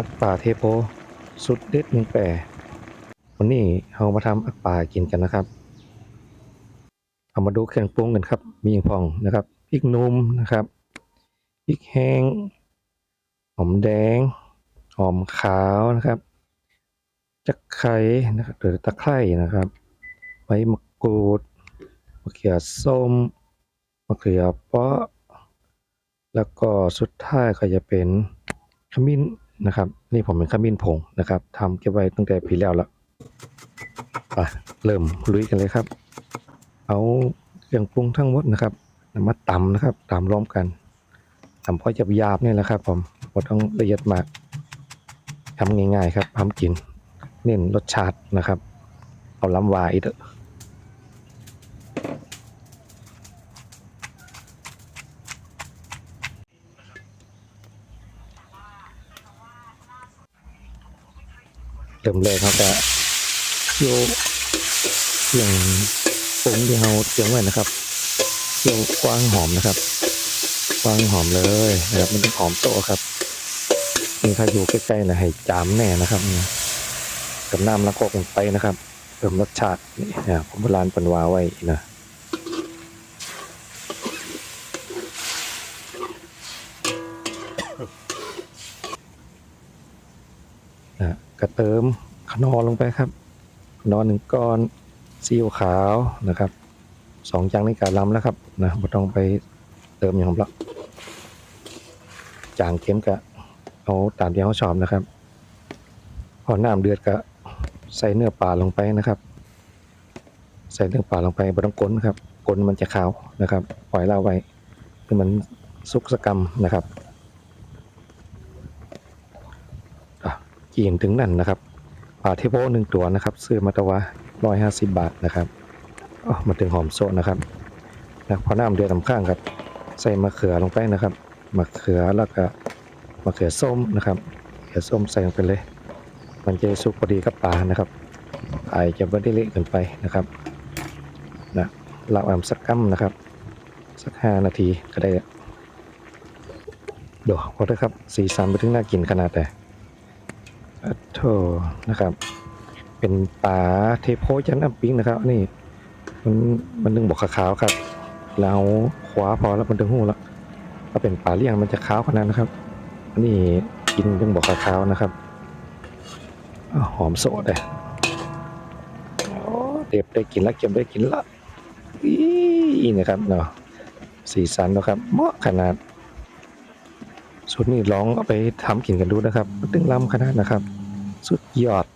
อักป่าเทโพสุดเด็ดมืองแปรวันนี้เรามาทำอักป่ากินกันนะครับ เอามาดูเครื่องปรุงกันครับ มีอย่างพองนะครับพริกนุ่มนะครับพริกแห้งหอมแดงหอมขาวนะครับจักไคร้นะครับหรือตะไคร้นะครับใบมะกรูดมะเขือส้มมะเขือเปราะ แล้วก็สุดท้ายก็จะเป็นขมิ้น นะครับ นี่ผมเป็นขมิ้นผงนะครับทำเก็บไว้ตั้งแต่ปีแล้วละไปเริ่มลุยกันเลยครับ เอาเครื่องปรุงทั้งหมดนะครับมาตำนะครับตำรวมกันตำพอจะหยาบนี่แหละครับ ผมบ่ต้องละเอียดมากทำง่ายๆครับทำกิน เน้นรสชาตินะครับ เอาล้ำวาอีกเถอะ เติมเลยครับแต่โยเครื่องปรุงที่เราเตรียมไว้นะครับโยกว้างหอมนะครับกว้างหอมเลยนะครับมันต้องหอมโตครับนี่ถ้าอยู่ใกล้ๆนะให้จามแน่นะครับเนี่ยกับน้ำละกอกลงไปนะครับเพิ่มรสชาตินี่นะผมโบราณปนวาไว้นะ นะก็เติมขนอลงไปครับขนอนหนึ่งก้อนซีอิ๊วขาวนะครับสองจังในการล้ำแล้วครับนะไม่ต้องไปเติมอย่างละจางเค็มกะเอาตามที่เขาชอบนะครับ พอน้ำเดือดก็ใส่เนื้อปลาลงไปนะครับ ใส่เนื้อปลาลงไปบนต้องก้นครับก้นมันจะขาวนะครับ ปล่อยเราไว้คือมันสุกสกรรมนะครับ อะกินถึงนั่นนะครับปลาเทโพหนึ่งตัวนะครับ ซื้อมาตะวะร้อยห้าสิบบาทนะครับออมาถึงหอมโซนะครับนะพอน้ำเดือดทำข้างครับ ใส่มะเขือลงไปนะครับมะเขือแล้วก็มะเขือส้มนะครับมะเขือส้มใส่ลงไปเลย มันจะสุกพอดีกับปลานะครับไอจะไม่ได้เละเกินไปนะครับนะเราอำสักกัมนะครับ สักห้านาทีก็ได้เดี๋ยวพอได้ครับ สีสันไปถึงน่ากินขนาดแต่อะ โถนะครับ เป็นปลาเทโพจันอัมปิ้งนะครับ นี่ มันมันนึงบอกขาวครับ แล้วขวาพอแล้วมันถึงหูแล้วถ้าเป็นปลาเลี้ยงมันจะขาวขนาดนะครับนนี้กินยังบอกขาวนะครับอหอมโสดเลยเด็บได้กินแล้วเก็บได้กินละอีนะครับเนาะสีสันนะครับเหมาะขนาดสุดนี้ลองเอาไปทำกินกันดูนะครับตึงล้ำขนาดนะครับ สุดยอด